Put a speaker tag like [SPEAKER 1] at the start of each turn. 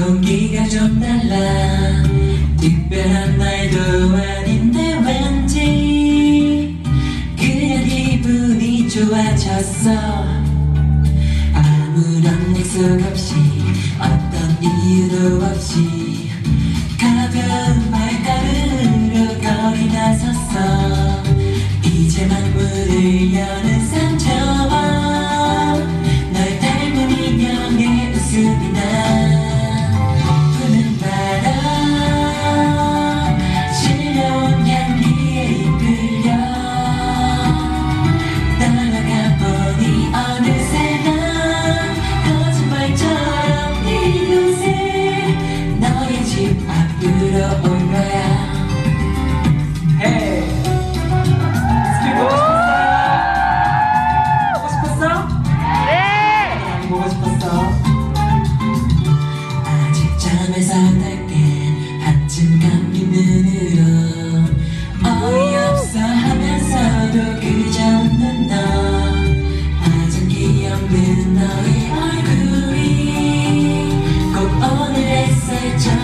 [SPEAKER 1] 공기가 좀 달라. 특별한 날도 아닌데 왠지 그냥 기분이 좋아졌어. 아무런 약속 없이 어떤 이유도 없이 밤에서 달게 한층 감긴 눈으로 어이없어 하면서도 그저 웃는 너. 아직 기억는 너의 얼굴이 꼭 오늘의 셀처럼